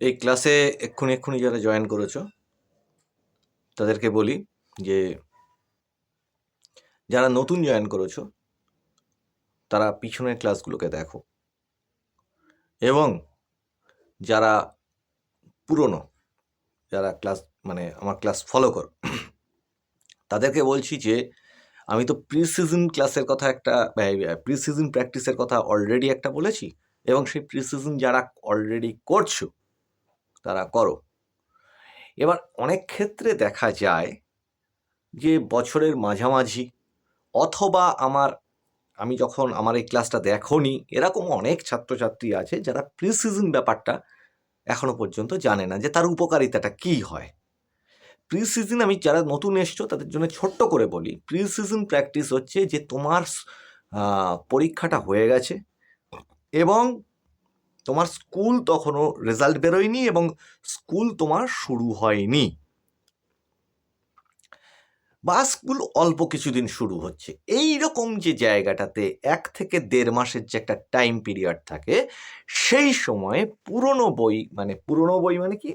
এই ক্লাসে এক্ষুনি এক্ষুনি যারা জয়েন করেছ, তাদেরকে বলি যে, যারা নতুন জয়েন করেছ, তারা পিছনের ক্লাসগুলোকে দেখো। এবং যারা পুরনো, যারা ক্লাস মানে আমার ক্লাস ফলো করো, তাদেরকে বলছি যে, আমি তো প্রি সিজন ক্লাসের কথা একটা প্রি সিজন প্র্যাকটিসের কথা অলরেডি একটা বলেছি, এবং সেই প্রি সিজন যারা অলরেডি করছ তারা করো। এবার অনেক ক্ষেত্রে দেখা যায় যে বছরের মাঝামাঝি অথবা আমার, আমি যখন আমার এই ক্লাসটা দেখনি এরকম অনেক ছাত্রছাত্রী আছে যারা প্রি সিজন ব্যাপারটা এখনও পর্যন্ত জানে না যে তার উপকারিতাটা কি হয়। প্রি সিজন আমি যারা নতুন এসছো তাদের জন্য ছোট্ট করে বলি প্রি সিজন প্র্যাকটিস হচ্ছে যে তোমার পরীক্ষাটা হয়ে গেছে এবং তোমার স্কুল তখনও রেজাল্ট বেরোয়নি এবং স্কুল তোমার শুরু হয়নি। বা স্কুল অল্প কিছুদিন শুরু হচ্ছে। এই রকম যে জায়গাটাতে এক থেকে দেড় মাসের যে একটা টাইম পিরিয়ড থাকে, সেই সময়ে পুরনো বই মানে পুরনো বই মানে কি?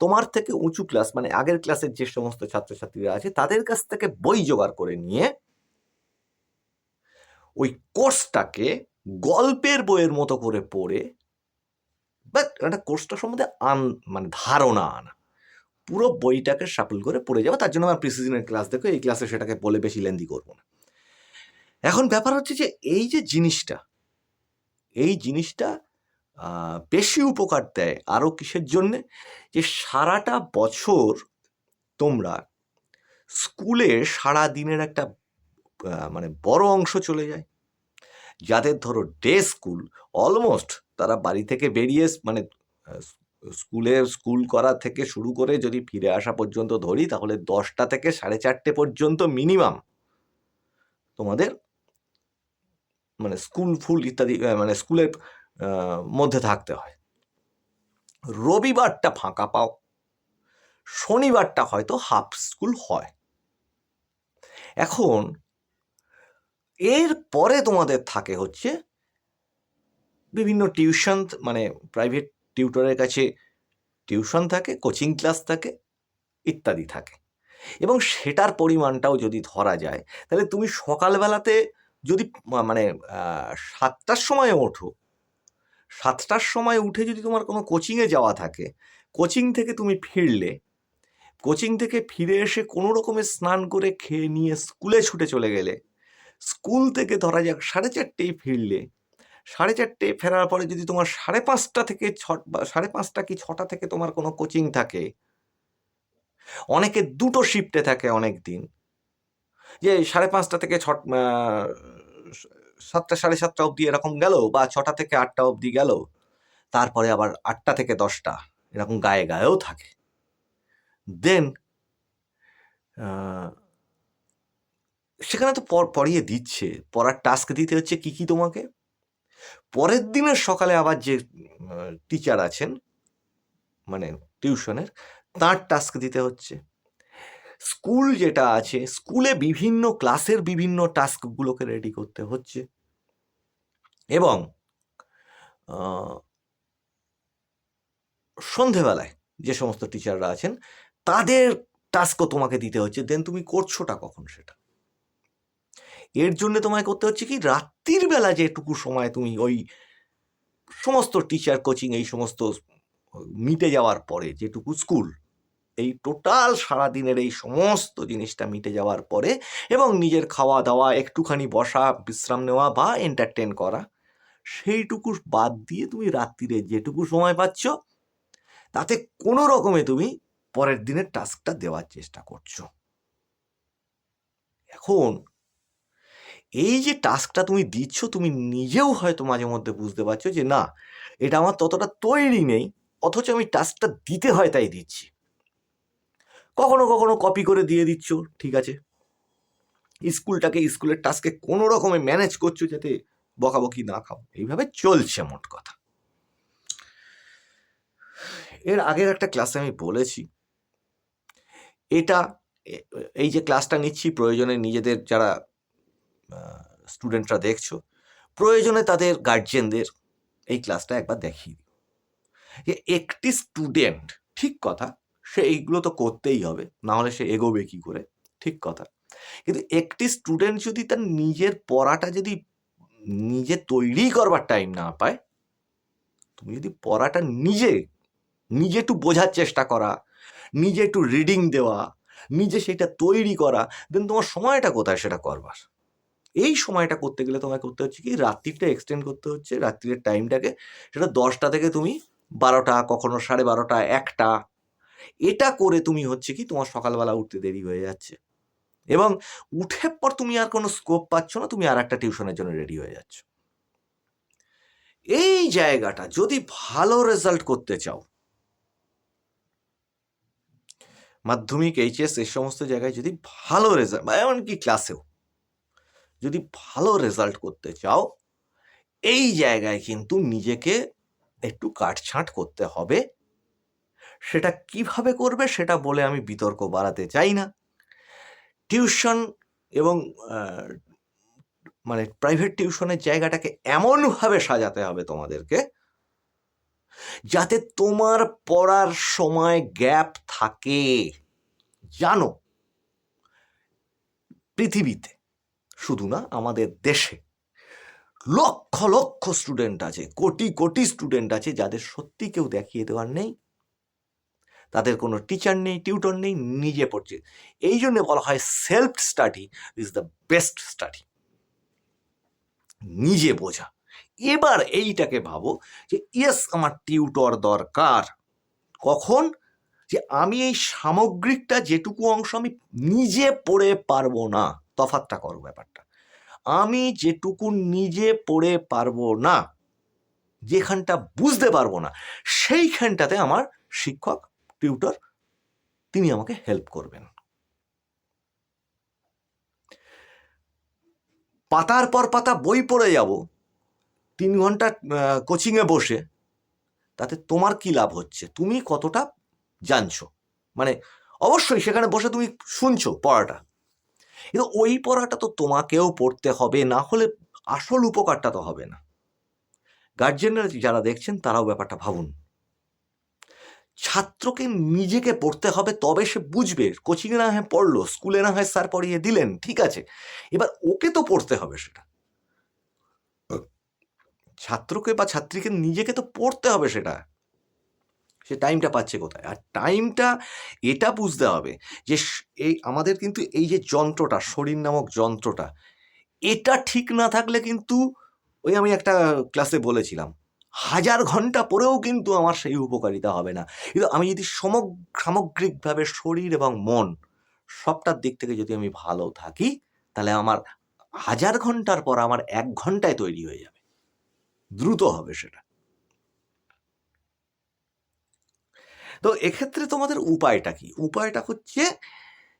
তোমার থেকে উঁচু ক্লাস মানে আগের ক্লাসের যে সমস্ত ছাত্রছাত্রীরা আছে, তাদের কাছ থেকে বই জোগাড় করে নিয়ে ওই কোর্সটাকে গল্পের বইয়ের মতো করে পড়ে বাট একটা কোর্সটা সম্বন্ধে আন মানে ধারণা আনা। পুরো বইটাকে সাপল করে পড়ে যাব, তার জন্য আমার প্রিসিজনের ক্লাস দেখো, এই ক্লাসে সেটাকে বলে বেশি লেন্দি করব না। এখন ব্যাপার হচ্ছে যে, এই যে জিনিসটা, এই জিনিসটা বেশি উপকার দেয় আরও কিসের জন্যে? যে সারাটা বছর তোমরা স্কুলে সারা দিনের একটা মানে বড় অংশ চলে যায়। যাদের ধরো ডে স্কুল অলমোস্ট তারা বাড়ি থেকে বেরিয়ে মানে স্কুলে, স্কুল করা থেকে শুরু করে যদি ফিরে আসা পর্যন্ত ধরি, তাহলে দশটা থেকে সাড়ে চারটে পর্যন্ত মিনিমাম তোমাদের মানে স্কুল ফুল ইত্যাদি মানে স্কুলের মধ্যে থাকতে হয়। রবিবারটা ফাঁকা পাও, শনিবারটা হয়তো হাফ স্কুল হয়। এখন, এর পরে তোমাদের থাকে হচ্ছে বিভিন্ন টিউশন মানে প্রাইভেট টিউটরের কাছে টিউশন থাকে কোচিং ক্লাস থাকে, ইত্যাদি থাকে। এবং সেটার পরিমাণটাও যদি ধরা যায়, তাহলে তুমি সকালবেলাতে যদি মানে সাতটার সময় ওঠো, সাতটার সময় উঠে যদি তোমার কোনো কোচিংয়ে যাওয়া থাকে কোচিং থেকে তুমি ফিরলে কোচিং থেকে ফিরে এসে কোনো রকমের স্নান করে খেয়ে নিয়ে স্কুলে ছুটে চলে গেলে, স্কুল থেকে ধরা যাক সাড়ে চারটেই ফিরলে সাড়ে চারটে ফেরার পরে যদি তোমার সাড়ে পাঁচটা থেকে ছ সাড়ে পাঁচটা কি ছটা থেকে তোমার কোনো কোচিং থাকে? অনেকে দুটো শিফটে থাকে অনেক দিন যে সাড়ে পাঁচটা থেকে ছ সাতটা, সাড়ে সাতটা অবধি এরকম গেল বা ছটা থেকে আটটা অবধি গেল, তারপরে আবার আটটা থেকে দশটা এরকম গায়ে গায়েও থাকে। দেন সেখানে তো পড়িয়ে দিচ্ছে। পড়ার টাস্ক দিতে হচ্ছে কি কি তোমাকে? পরের দিনের সকালে আবার যে টিচার আছেন মানে টিউশনের তার টাস্ক দিতে হচ্ছে। স্কুল যেটা আছে, স্কুলে বিভিন্ন ক্লাসের বিভিন্ন টাস্কগুলোকে রেডি করতে হচ্ছে। এবং সন্ধেবেলায় যে সমস্ত টিচাররা আছেন, তাদের টাস্কও তোমাকে দিতে হচ্ছে। দেন তুমি করছোটা কখন সেটা? এর জন্য তোমায় করতে হচ্ছে কি? রাত্রির বেলা যেটুকু সময় তুমি ওই সমস্ত টিচার কোচিং এই সমস্ত মিটে যাওয়ার পরে যেটুকু স্কুল এই টোটাল সারাদিনের এই সমস্ত জিনিসটা মিটে যাওয়ার পরে এবং নিজের খাওয়া দাওয়া, একটুখানি বসা, বিশ্রাম নেওয়া বা এন্টারটেন করা, সেইটুকু বাদ দিয়ে তুমি রাত্রিরে যেটুকু সময় পাচ্ছ, তাতে কোনো রকমে তুমি পরের দিনের টাস্কটা দেওয়ার চেষ্টা করছ। এখন এই যে টাস্কটা তুমি দিচ্ছ, তুমি নিজেও হয়তো মাঝে মধ্যে বুঝতে পারছ যে না, এটা আমার ততটা তৈরি নেই, অথচ আমি টাস্কটা দিতে হয় তাই দিচ্ছি। কখনো কখনো কপি করে দিয়ে দিচ্ছ, ঠিক আছে? স্কুলটাকে, স্কুলের টাস্কে কোনো রকমে ম্যানেজ করছ যাতে বকাবকি না খাও। এইভাবে চলছে মোট কথা। এর আগের একটা ক্লাসে আমি বলেছি, এটা এই যে ক্লাসটা নিচ্ছি, প্রয়োজনে নিজেদের যারা স্টুডেন্টরা দেখছ, প্রয়োজনে তাদের গার্জিয়ানদের এই ক্লাসটা একবার দেখিয়ে যে একটি স্টুডেন্ট ঠিক কথা, সে এইগুলো তো করতেই হবে না হলে সে এগোবে কি করে, ঠিক কথা। কিন্তু একটি স্টুডেন্ট যদি তার নিজের পড়াটা যদি নিজে তৈরি করবার টাইম না পায়, তুমি যদি পড়াটা নিজে নিজে একটু বোঝার চেষ্টা করা, নিজে একটু রিডিং দেওয়া, নিজে সেটা তৈরি করা দেন তোমার সময়টা কোথায় সেটা করবার। এই সময়টা করতে গেলে তোমায় করতে হচ্ছে কি, রাত্রিটা এক্সটেন্ড করতে হচ্ছে, রাত্রির টাইমটাকে সেটা দশটা থেকে তুমি বারোটা, কখনো সাড়ে বারোটা, একটা, এটা করে তুমি হচ্ছে কি তোমার সকালবেলা উঠতে দেরি হয়ে যাচ্ছে। এবং উঠে পর তুমি আর কোনো স্কোপ পাচ্ছ না, তুমি আর একটা টিউশনের জন্য রেডি হয়ে যাচ্ছ। এই জায়গাটা যদি ভালো রেজাল্ট করতে চাও, মাধ্যমিক এইচএস এই সমস্ত জায়গায় যদি ভালো রেজাল্ট এমনকি ক্লাসেও যদি ভালো রেজাল্ট করতে চাও, এই জায়গায় কিন্তু নিজেকে একটু কাটছাঁট করতে হবে। সেটা কীভাবে করবে সেটা বলে আমি বিতর্ক বাড়াতে চাই না। টিউশন এবং মানে প্রাইভেট টিউশনের জায়গাটাকে এমনভাবে সাজাতে হবে তোমাদেরকে, যাতে তোমার পড়ার সময় গ্যাপ থাকে। জানো, পৃথিবীতে শুধু না আমাদের দেশে। লক্ষ লক্ষ স্টুডেন্ট আছে, কোটি কোটি স্টুডেন্ট আছে যাদের সত্যি কেউ দেখিয়ে দেওয়ার নেই। তাদের কোনো টিচার নেই টিউটর নেই, নিজে পড়ছে। এই জন্য বলা হয় self study is the best study নিজে বোঝা। এবার এইটাকে ভাবো যে ইয়েস আমার টিউটর দরকার। কখন? যে আমি এই সামগ্রিকটা যেটুকু অংশ আমি নিজে পড়ে পারব না। তফাতটা করো ব্যাপারটা। আমি যেটুকু নিজে পড়ে পারব না, যেখানটা বুঝতে পারব না, সেইখানটাতে আমার শিক্ষক টিউটর তিনি আমাকে হেল্প করবেন। পাতার পর পাতা বই পড়ে যাব, তিন ঘণ্টা কোচিংয়ে বসে, তাতে তোমার কি লাভ হচ্ছে? তুমি কতটা জানছো? মানে অবশ্যই সেখানে বসে তুমি শুনছো পড়াটা। কিন্তু ওই পড়াটা তো তোমাকেও পড়তে হবে, না হলে আসল উপকারটা তো হবে না। গার্জেনরা যারা দেখছেন, তারাও ব্যাপারটা ভাবুন। ছাত্রকে নিজেকে পড়তে হবে, তবে সে বুঝবে কোচিংয়ে না হয় পড়ল স্কুলে না হয় স্যার পড়িয়ে দিলেন, ঠিক আছে। এবার ওকে তো পড়তে হবে সেটা। ছাত্রকে বা ছাত্রীকে নিজেকে তো পড়তে হবে সেটা। সে টাইমটা পাচ্ছে কোথায়? আর টাইমটা এটা বুঝতে হবে যে এই আমাদের কিন্তু এই যে যন্ত্রটা, শরীর নামক যন্ত্রটা, এটা ঠিক না থাকলে কিন্তু ওই আমি একটা ক্লাসে বলেছিলাম, হাজার ঘণ্টা পরেও কিন্তু আমার সেই উপকারিতা হবে না। কিন্তু আমি যদি সমগ সামগ্রিকভাবে শরীর এবং মন সবটার দিক থেকে যদি আমি ভালো থাকি, তাহলে আমার হাজার ঘণ্টার পর আমার এক ঘন্টায় তৈরি হয়ে যাবে। দ্রুত হবে সেটা। তো এক্ষেত্রে তোমাদের উপায়টা কি? উপায়টা হচ্ছে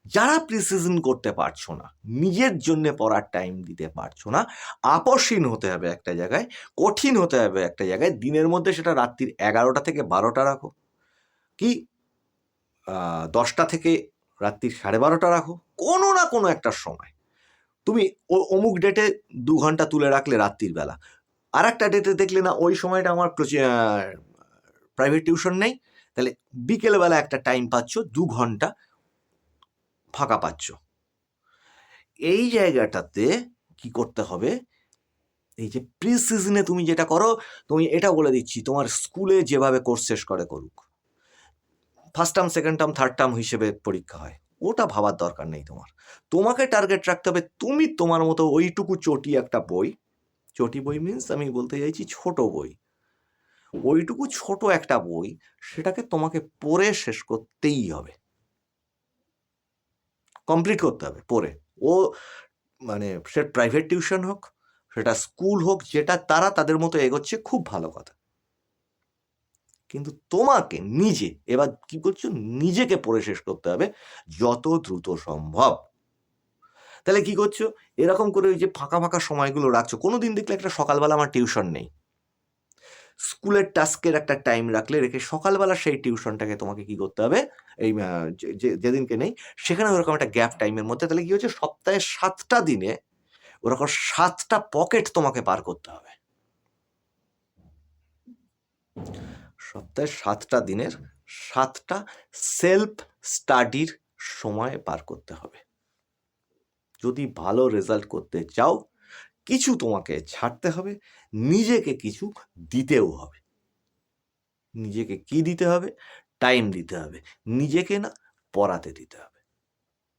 যারা প্রিসিজন করতে পারছ না, নিজের জন্য পড়ার টাইম দিতে পারছ না আপসীন হতে হবে একটা জায়গায়, কঠিন হতে হবে একটা জায়গায়, দিনের মধ্যে সেটা রাত্রির এগারোটা থেকে বারোটা রাখো, কি? দশটা থেকে রাত্রির সাড়ে বারোটা রাখো, কোনো না কোনো একটা সময়। তুমি ও- অমুক ডেটে দু ঘণ্টা তুলে রাখলে রাত্রির বেলা আর একটা ডেটে দেখলে না ওই সময়টা আমার প্রাইভেট টিউশন নেই তাহলে বিকেলবেলা একটা টাইম পাচ্ছ, দু ঘণ্টা ফাঁকা পাচ্ছ। এই জায়গাটাতে কি করতে হবে? এই যে প্রি সিজনে তুমি যেটা করো, তুমি এটা বলে দিচ্ছি, তোমার স্কুলে যেভাবে কোর্স শেষ করে করুক। First term second term third term হিসেবে পরীক্ষা হয়। ওটা ভাবার দরকার নেই তোমার। তোমাকে টার্গেট রাখতে হবে, তুমি তোমার মতো ওইটুকু চটি একটা বই। চটি বই মিন্স আমি বলতে চাইছি ছোট বই। ওইটুকু ছোট একটা বই সেটাকে তোমাকে পড়ে শেষ করতেই হবে। কমপ্লিট করতে হবে পড়ে। ও মানে সে প্রাইভেট টিউশন হোক, সেটা স্কুল হোক, যেটা তারা তাদের মতো এগোচ্ছে, খুব ভালো কথা। কিন্তু তোমাকে নিজে, এবার কি করছ? নিজেকে পড়ে শেষ করতে হবে যত দ্রুত সম্ভব। তাহলে কি করছ? এরকম করে ওই যে ফাঁকা ফাঁকা সময়গুলো রাখছো। কোনো দিন দেখলে একটা সকালবেলা আমার টিউশন নেই। স্কুলের টাস্কের একটা টাইম রাখলে রেখে সকালবেলা সেই টিউশনটাকে তোমাকে কি করতে হবে? এই যেদিনকে নেই, সেখানে ওরকম একটা গ্যাপ টাইমের মধ্যে। তাহলে কি হচ্ছে? সপ্তাহে সাতটা দিনে ওরকম সাতটা পকেট তোমাকে পার করতে হবে। সপ্তাহে সাতটা দিনের সাতটা সেলফ স্টাডির সময় পার করতে হবে। যদি ভালো রেজাল্ট করতে চাও, কিছু তোমাকে ছাড়তে হবে নিজেকে কিছু দিতেও হবে। নিজেকে কি দিতে হবে? টাইম দিতে হবে। নিজেকে না পড়াতে দিতে হবে।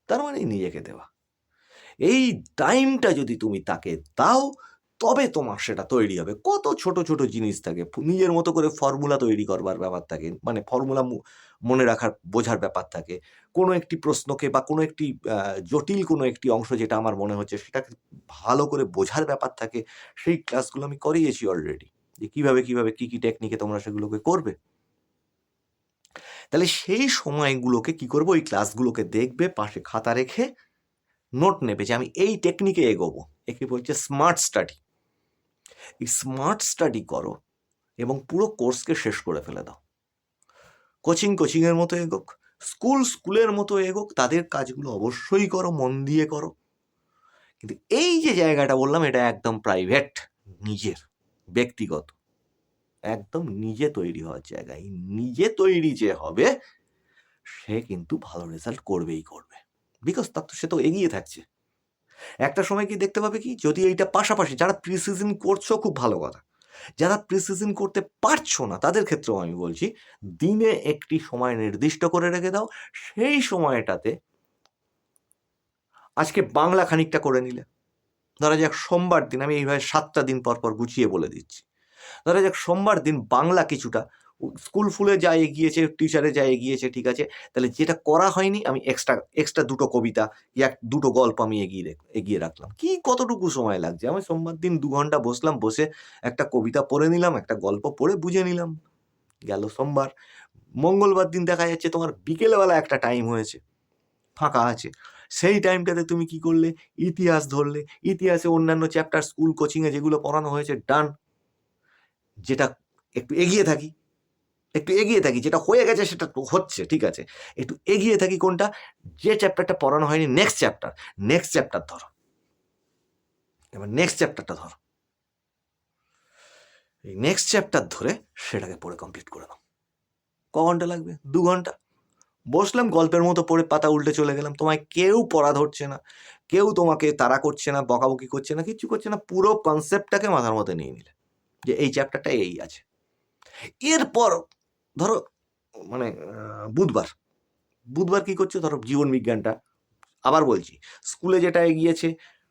তার মানে নিজেকে দেওয়া। এই টাইমটা যদি তুমি তাকে দাও তবে তোমার সেটা তৈরি হবে? কত ছোট ছোট জিনিস থাকে। নিজের মতো করে ফর্মুলা তৈরি করবার ব্যাপার থাকে। মানে ফর্মুলা মনে রাখার, বোঝার ব্যাপার থাকে। কোনো একটি প্রশ্নকে বা কোনো একটি জটিল কোনো একটি অংশ যেটা আমার মনে হচ্ছে সেটাকে ভালো করে বোঝার ব্যাপার থাকে, সেই ক্লাসগুলো আমি করিয়েছি অলরেডি যে কীভাবে কীভাবে, কী কী টেকনিকে তোমরা সেগুলোকে করবে? তাহলে সেই সময়গুলোকে কি করব? ওই ক্লাসগুলোকে দেখবে, পাশে খাতা রেখে নোট নেবে যে আমি এই টেকনিকে এগোবো। একে বলছে স্মার্ট স্টাডি এই স্মার্ট স্টাডি করো এবং পুরো কোর্সকে শেষ করে ফেলে দাও। কোচিং কোচিংয়ের মতো এগোক স্কুল স্কুলের মতো এগোক, তাদের কাজগুলো অবশ্যই করো, মন দিয়ে করো। কিন্তু এই যে জায়গাটা বললাম, এটা একদম প্রাইভেট নিজের, ব্যক্তিগত। একদম নিজে তৈরি হওয়ার জায়গা। এই নিজে তৈরি যে হবে, সে কিন্তু ভালো রেজাল্ট করবেই করবে। বিকজ তার তো সে তো এগিয়ে থাকছে। একটা সময় কি দেখতে পাবে কি? যদি এইটা পাশাপাশি যারা প্রিসিজন করছ, খুব ভালো কথা। যারা প্রিসিজন করতে পারছ না, তাদের ক্ষেত্রেও আমি বলছি, দিনে একটি সময় নির্দিষ্ট করে রেখে দাও। সেই সময়টাতে আজকে বাংলা খানিকটা করে নিলে। ধরা যাক সোমবার দিন, আমি এইভাবে সাতটা দিন পর পর গুছিয়ে বলে দিচ্ছি। ধরা যাক সোমবার দিন বাংলা কিছুটা স্কুল ফুলে যা এগিয়েছে টিচারে যা এগিয়েছে, ঠিক আছে? তাহলে যেটা করা হয়নি, আমি এক্সট্রা এক্সট্রা দুটো কবিতা, এক, দুটো গল্প আমি এগিয়ে এগিয়ে রাখলাম। কি কতটুকু সময় লাগছে? আমি সোমবার দিন দু ঘণ্টা বসলাম, বসে একটা কবিতা পড়ে নিলাম, একটা গল্প পড়ে বুঝে নিলাম। গেল সোমবার, মঙ্গলবার দিন দেখা যাচ্ছে তোমার বিকেলবেলা একটা টাইম হয়েছে, ফাঁকা আছে। সেই টাইমটাতে তুমি কি করলে? ইতিহাস ধরলে। ইতিহাসে অন্যান্য চ্যাপ্টার স্কুল কোচিংয়ে যেগুলো পড়ানো হয়েছে ডান যেটা একটু এগিয়ে থাকি। একটু এগিয়ে থাকি, যেটা হয়ে গেছে সেটা হচ্ছে, ঠিক আছে? একটু এগিয়ে থাকি কোনটা? যে চ্যাপ্টারটা পড়ানো হয়নি নেক্সট চ্যাপ্টার নেক্সট চ্যাপ্টার ধরো। এবার নেক্সট চ্যাপ্টারটা ধরো। এই নেক্সট চ্যাপ্টার ধরে সেটাকে পড়ে কমপ্লিট করে দাও ক ঘণ্টা লাগবে? দু ঘণ্টা? বসলাম, গল্পের মতো পড়ে পাতা উল্টে চলে গেলাম। তোমায় কেউ পড়া ধরছে না, কেউ তোমাকে তাড়া করছে না, বকাবকি করছে না, কিচ্ছু করছে না, পুরো কনসেপ্টটাকে মাথার মধ্যে নিয়ে নিলে। যে এই চ্যাপ্টারটা এই আছে। এরপর ধরো মানে বুধবার। বুধবার কি করছ? ধরো, জীবন বিজ্ঞানটা। আবার বলছি, স্কুলে যেটা এগিয়েছে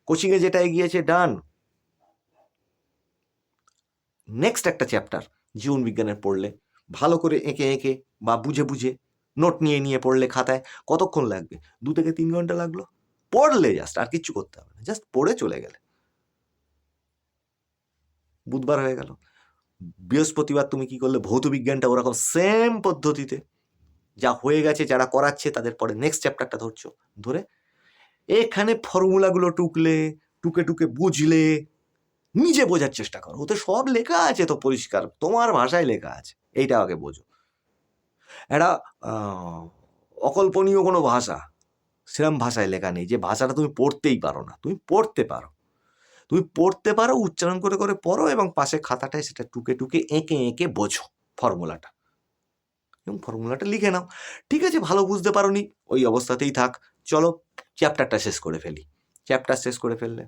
কোচিংয়ে যেটা এগিয়েছে ডান। নেক্সট একটা চ্যাপ্টার, জীবন বিজ্ঞানের পড়লে। ভালো করে এঁকে এঁকে বা বুঝে বুঝে নোট নিয়ে নিয়ে পড়লে খাতায় কতক্ষণ লাগবে? দু থেকে তিন ঘণ্টা লাগল? পড়লে জাস্ট আর কিচ্ছু করতে হবে না জাস্ট পড়ে চলে গেলে। বুধবার হয়ে গেল। বৃহস্পতিবার তুমি কি করলে? ভৌত বিজ্ঞানটা ওরকম সেম পদ্ধতিতে যা হয়ে গেছে, যারা করাচ্ছে, তাদের পরে নেক্সট চ্যাপ্টারটা ধরছো, ধরে এখানে ফর্মুলাগুলো টুকলে, টুকে টুকে বুঝলে, নিজে বোঝার চেষ্টা করো। ওতে সব লেখা আছে তো পরিষ্কার, তোমার ভাষায় লেখা আছে, এইটা আগে বোঝো। একটা অকল্পনীয় কোনো ভাষা, সেরম ভাষায় লেখা নেই, যে ভাষাটা তুমি পড়তেই পারো না, তুমি পড়তে পারো। তুমি পড়তে পারো, উচ্চারণ করে করে পড়ো এবং পাশে খাতাটায় সেটা টুকে টুকে এঁকে এঁকে বোঝো ফর্মুলাটা। এবং ফর্মুলাটা লিখে নাও। ঠিক আছে, ভালো বুঝতে পারো নি ওই অবস্থাতেই থাক। চলো, চ্যাপ্টারটা শেষ করে ফেলি। চ্যাপ্টার শেষ করে ফেললে?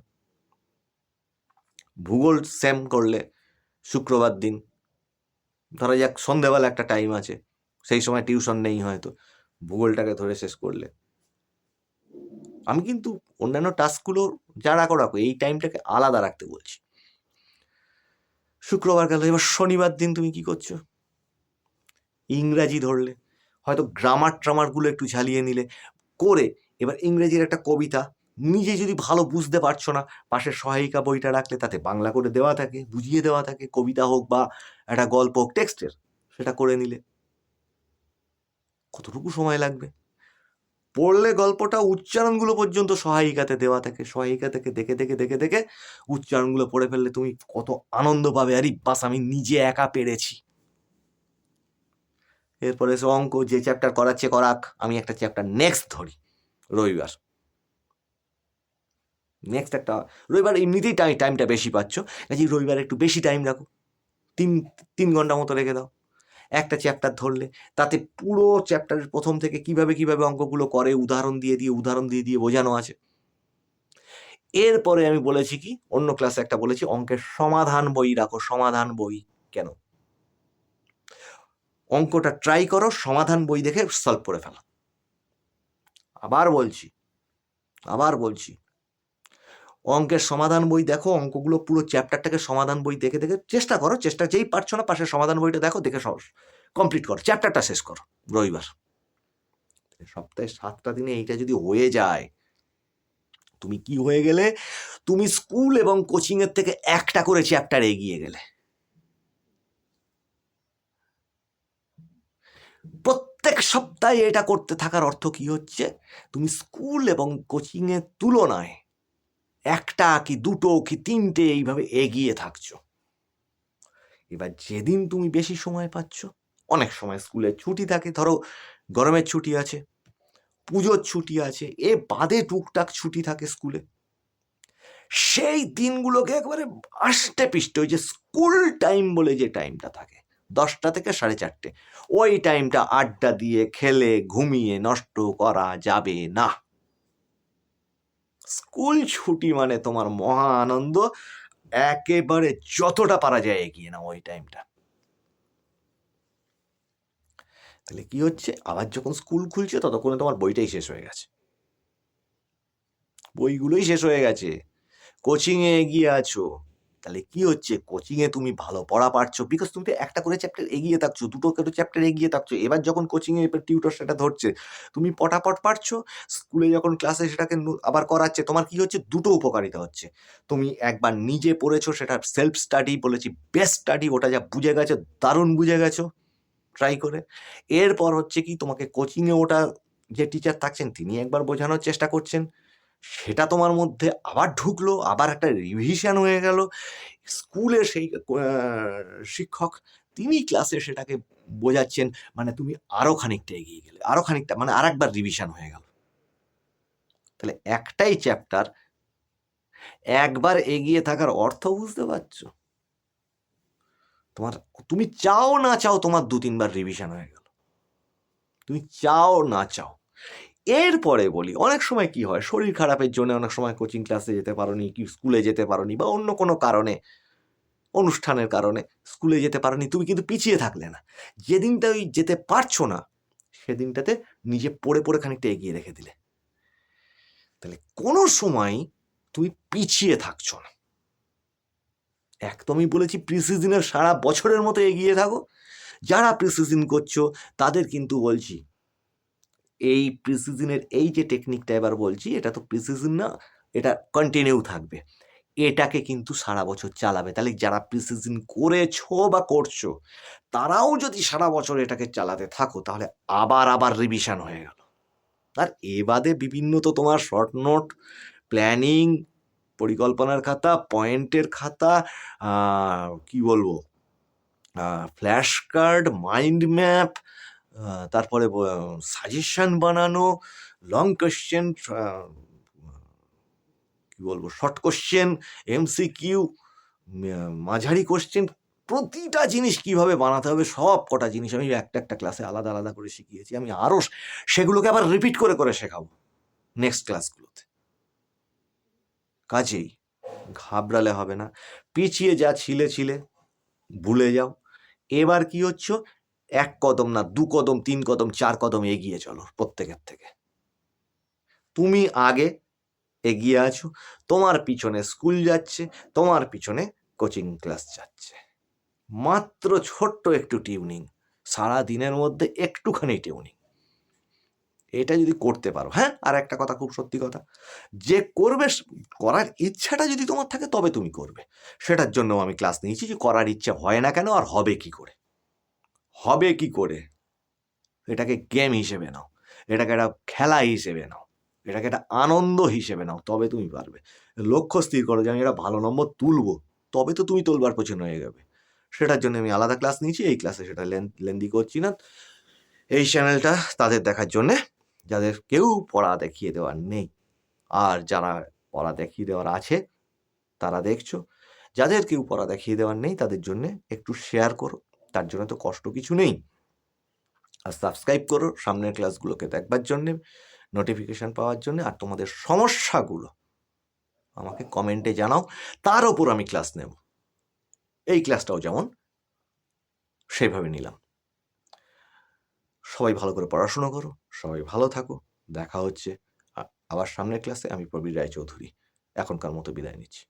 ভূগোল সেম করলে, শুক্রবার দিন। ধরা যাক, সন্ধেবেলা একটা টাইম আছে। সেই সময় টিউশন নেই হয়তো। ভূগোলটাকে ধরে শেষ করলে। আমি কিন্তু অন্যান্য টাস্কগুলো যা রাখো রাখো এই টাইমটাকে আলাদা রাখতে বলছি। শুক্রবার গেল, এবার শনিবার দিন তুমি কি করছ? ইংরাজি ধরলে, হয়তো গ্রামার ট্রামারগুলো একটু ঝালিয়ে নিলে, করে এবার ইংরেজির একটা কবিতা নিজে যদি ভালো বুঝতে পারছ না পাশের সহায়িকা বইটা রাখলে তাতে বাংলা করে দেওয়া থাকে, বুঝিয়ে দেওয়া থাকে, কবিতা হোক বা একটা গল্প হোক, টেক্সটের, সেটা করে নিলে। কতটুকু সময় লাগবে? পড়লে গল্পটা উচ্চারণগুলো পর্যন্ত সহায়িকাতে দেওয়া থাকে। সহায়িকা থেকে দেখে দেখে দেখে দেখে উচ্চারণগুলো পড়ে ফেললে তুমি কত আনন্দ পাবে। আরে বাস, আমি নিজে একা পেরেছি। এরপরে এসে, অঙ্ক, যে চ্যাপ্টার করাচ্ছে, করাক। আমি একটা চ্যাপ্টার নেক্সট ধরি। রবিবার। নেক্সট একটা, রবিবার এমনিতেই টাইম টাইমটা বেশি পাচ্ছ। কাজে রবিবার একটু বেশি টাইম রাখো। তিন তিন ঘণ্টা মতো রেখে দাও। একটা চ্যাপ্টার ধরলে। তাতে পুরো চ্যাপ্টারের প্রথম থেকে কীভাবে কীভাবে অঙ্কগুলো করে, উদাহরণ দিয়ে দিয়ে, উদাহরণ দিয়ে দিয়ে বোঝানো আছে। এরপরে আমি বলেছি কি, অন্য ক্লাসে একটা বলেছি, অঙ্কের সমাধান বই রাখো, সমাধান বই কেন? অঙ্কটা ট্রাই করো, সমাধান বই দেখে সলভ করে ফেলো। আবার বলছি আবার বলছি অঙ্কের সমাধান বই দেখো, অঙ্কগুলো পুরো চ্যাপ্টারটাকে সমাধান বই দেখে দেখে চেষ্টা করো, চেষ্টা যেই পারছ না পাশে সমাধান বইটা দেখো, দেখে সহজ কমপ্লিট করো, চ্যাপ্টারটা শেষ করো, রবিবার। সপ্তাহে সাতটা দিনে এইটা যদি হয়ে যায়, তুমি কি হয়ে গেলে? তুমি স্কুল এবং কোচিং এর থেকে একটা করে চ্যাপ্টার এগিয়ে গেলে। প্রত্যেক সপ্তাহে এটা করতে থাকার অর্থ কি হচ্ছে? তুমি স্কুল এবং কোচিং এর তুলনায় একটা কি দুটো কি তিনটে এইভাবে এগিয়ে থাকছ। এবার যেদিন তুমি বেশি সময় পাচ্ছ, অনেক সময় স্কুলের ছুটি থাকে, ধরো গরমের ছুটি আছে, পুজোর ছুটি আছে, এ বাদে টুকটাক ছুটি থাকে স্কুলে। সেই দিনগুলোকে একবারে আষ্টে পিষ্টে, ওই যে স্কুল টাইম বলে যে টাইমটা থাকে, দশটা থেকে সাড়ে চারটে, ওই টাইমটা আড্ডা দিয়ে খেলে, ঘুমিয়ে নষ্ট করা যাবে না। স্কুল ছুটি মানে তোমার মহা আনন্দ। একেবারে যতটা পারা যায় এগিয়ে না ওই টাইমটা তাহলে কি হচ্ছে? আবার যখন স্কুল খুলছে ততক্ষণে তোমার বইটাই শেষ হয়ে গেছে। বইগুলোই শেষ হয়ে গেছে। কোচিংয়ে এগিয়ে আছো। তাহলে কি হচ্ছে? কোচিংয়ে তুমি ভালো পড়া পারছ? বিকজ তুমি তো একটা করে চ্যাপ্টার এগিয়ে থাকছো, দুটো করে চ্যাপ্টার এগিয়ে থাকছো। এবার যখন কোচিংয়ে এবার টিউটর সেটা ধরছে, তুমি পটাপট পারছ? স্কুলে যখন ক্লাসে সেটাকে আবার করাচ্ছে, তোমার কি হচ্ছে? দুটো উপকারিতা হচ্ছে। তুমি একবার নিজে পড়েছো, সেটা সেলফ স্টাডি বলেছি বেস্ট স্টাডি ওটা যা বুঝে গেছো, দারুণ বুঝে গেছো। ট্রাই করে। এরপর হচ্ছে কি, তোমাকে কোচিংয়ে ওটা যে টিচার থাকছেন, তিনি একবার বোঝানোর চেষ্টা করছেন। সেটা তোমার মধ্যে আবার ঢুকলো, আবার একটা রিভিশন হয়ে গেল। স্কুলে সেই শিক্ষক তিনি ক্লাসে সেটাকে বোঝাচ্ছেন। মানে তুমি আরও খানিকটা এগিয়ে গেলে, আরও খানিকটা মানে আর একবার রিভিশন হয়ে গেল। তাহলে একটাই চ্যাপ্টার একবার এগিয়ে থাকার অর্থ বুঝতে পারছ? তোমার, তুমি চাও না চাও তোমার দু তিনবার রিভিশন হয়ে গেল। তুমি চাও না চাও। এরপরে বলি, অনেক সময় কি হয়? শরীর খারাপের জন্য অনেক সময় কোচিং ক্লাসে যেতে পারোনি, কি স্কুলে যেতে পারোনি বা অন্য কোনো কারণে, অনুষ্ঠানের কারণে স্কুলে যেতে পারোনি, তুমি কিন্তু পিছিয়ে থাকলে না। যেদিনটা ওই যেতে পারছ না, সেদিনটাতে নিজে পড়ে পড়ে খানিকটা এগিয়ে রেখে দিলে। তাহলে কোনো সময় তুমি পিছিয়ে থাকছো না। একদমই বলেছি প্রিসিজনের সারা বছরের মতো এগিয়ে থাকো। যারা প্রিসিজন করছ, তাদের কিন্তু বলছি এই প্রিসিজনের এই যে টেকনিকটা এবার বলছি, এটা তো প্রিসিজন না, এটা কন্টিনিউ থাকবে। এটাকে কিন্তু সারা বছর চালাবে। তাহলে যারা প্রিসিজন করেছ বা করছ, তারাও যদি সারা বছর এটাকে চালাতে থাকো, তাহলে আবার আবার রিভিশন হয়ে গেল। আর এ বাদে বিভিন্ন তো তোমার শর্ট নোট প্ল্যানিং পরিকল্পনার খাতা পয়েন্টের খাতা কি বলব? ফ্ল্যাশ কার্ড মাইন্ড ম্যাপ তারপরে সাজেশন বানানো লং কোশ্চেন কি বলব শর্ট কোশ্চেন এমসি কিউ মাঝারি কোশ্চেন প্রতিটা জিনিস কীভাবে বানাতে হবে, সব কটা জিনিস আমি একটা একটা ক্লাসে আলাদা আলাদা করে শিখিয়েছি। আমি আরও সেগুলোকে আবার রিপিট করে করে শেখাবো নেক্সট ক্লাসগুলোতে কাজেই ঘাবড়ালে হবে না, পিছিয়ে যা, ছিলে ছিলে, ভুলে যাও। এবার কি হচ্ছে? এক কদম না, দু কদম, তিন কদম, চার কদম এগিয়ে চলো প্রত্যেকের থেকে। তুমি আগে এগিয়ে আছো, তোমার পিছনে স্কুল যাচ্ছে, তোমার পিছনে কোচিং ক্লাস যাচ্ছে। মাত্র ছোট্ট একটু টিউনিং, সারা দিনের মধ্যে একটুখানি টিউনিং। এটা যদি করতে পারো হ্যাঁ? আর একটা কথা খুব সত্যি কথা, যে করবে, করার ইচ্ছাটা যদি তোমার থাকে, তবে তুমি করবে। সেটার জন্য আমি ক্লাস নিয়েছি যে করার ইচ্ছা হয় না কেন, আর হবে কি করে? হবে কি করে? এটাকে গেম হিসেবে নাও। এটাকে একটা খেলা হিসেবে নাও। এটাকে একটা আনন্দ হিসেবে নাও। তবে তুমি পারবে। লক্ষ্য স্থির করো যে আমি এটা ভালো নম্বর তুলবো। তবে তো তুমি তোলবার পেছনে হয়ে যাবে। সেটার জন্য আমি আলাদা ক্লাস নিয়েছি। এই ক্লাসে সেটা লেন্দি করছি না। এই চ্যানেলটা তাদের দেখার জন্যে যাদের কেউ পড়া দেখিয়ে দেওয়ার নেই। আর যারা পড়া দেখিয়ে দেওয়ার আছে, তারা দেখছ। যাদের কেউ পড়া দেখিয়ে দেওয়ার নেই, তাদের জন্য একটু শেয়ার করো। তার জন্য তো কষ্ট কিছু নেই। আর সাবস্ক্রাইব করো, সামনের ক্লাসগুলোকে দেখবার জন্যে নোটিফিকেশান পাওয়ার জন্য, আর তোমাদের সমস্যাগুলো আমাকে কমেন্টে জানাও। তার ওপর আমি ক্লাস নেব। এই ক্লাসটাও যেমন সেইভাবে নিলাম। সবাই ভালো করে পড়াশুনো করো, সবাই ভালো থাকো। দেখা হচ্ছে আবার সামনের ক্লাসে আমি প্রবীর রায়চৌধুরী। এখনকার মতো বিদায় নিচ্ছি।